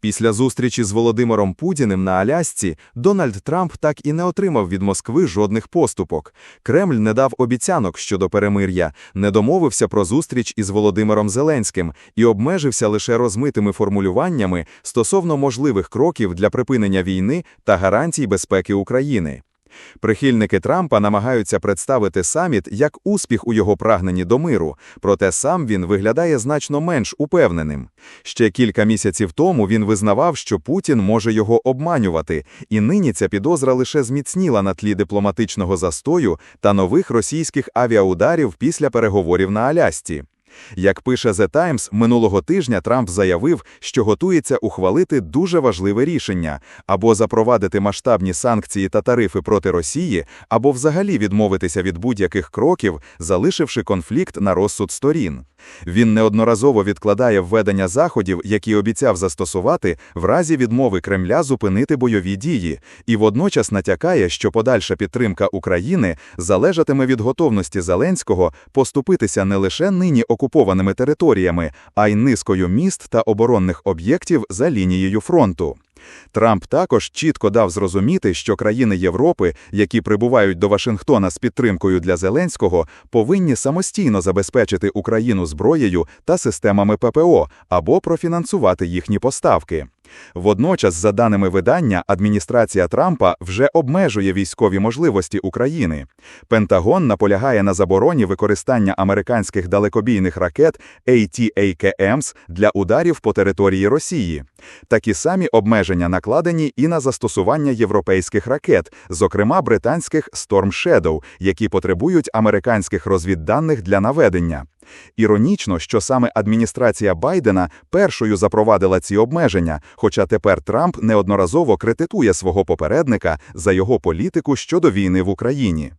Після зустрічі з Володимиром Путіним на Алясці Дональд Трамп так і не отримав від Москви жодних поступок. Кремль не дав обіцянок щодо перемир'я, не домовився про зустріч із Володимиром Зеленським і обмежився лише розмитими формулюваннями стосовно можливих кроків для припинення війни та гарантій безпеки України. Прихильники Трампа намагаються представити саміт як успіх у його прагненні до миру, проте сам він виглядає значно менш упевненим. Ще кілька місяців тому він визнавав, що Путін може його обманювати, і нині ця підозра лише зміцніла на тлі дипломатичного застою та нових російських авіаударів після переговорів на Алясці. Як пише The Times, минулого тижня Трамп заявив, що готується ухвалити дуже важливе рішення або запровадити масштабні санкції та тарифи проти Росії, або взагалі відмовитися від будь-яких кроків, залишивши конфлікт на розсуд сторін. Він неодноразово відкладає введення заходів, які обіцяв застосувати, в разі відмови Кремля зупинити бойові дії, і водночас натякає, що подальша підтримка України залежатиме від готовності Зеленського поступитися не лише нині окупованими територіями, а й низкою міст та оборонних об'єктів за лінією фронту. Трамп також чітко дав зрозуміти, що країни Європи, які прибувають до Вашингтона з підтримкою для Зеленського, повинні самостійно забезпечити Україну зброєю та системами ППО або профінансувати їхні поставки. Водночас, за даними видання, адміністрація Трампа вже обмежує військові можливості України. Пентагон наполягає на забороні використання американських далекобійних ракет ATACMS для ударів по території Росії. Такі самі обмеження накладені і на застосування європейських ракет, зокрема британських Storm Shadow, які потребують американських розвідданих для наведення. Іронічно, що саме адміністрація Байдена першою запровадила ці обмеження, хоча тепер Трамп неодноразово критикує свого попередника за його політику щодо війни в Україні.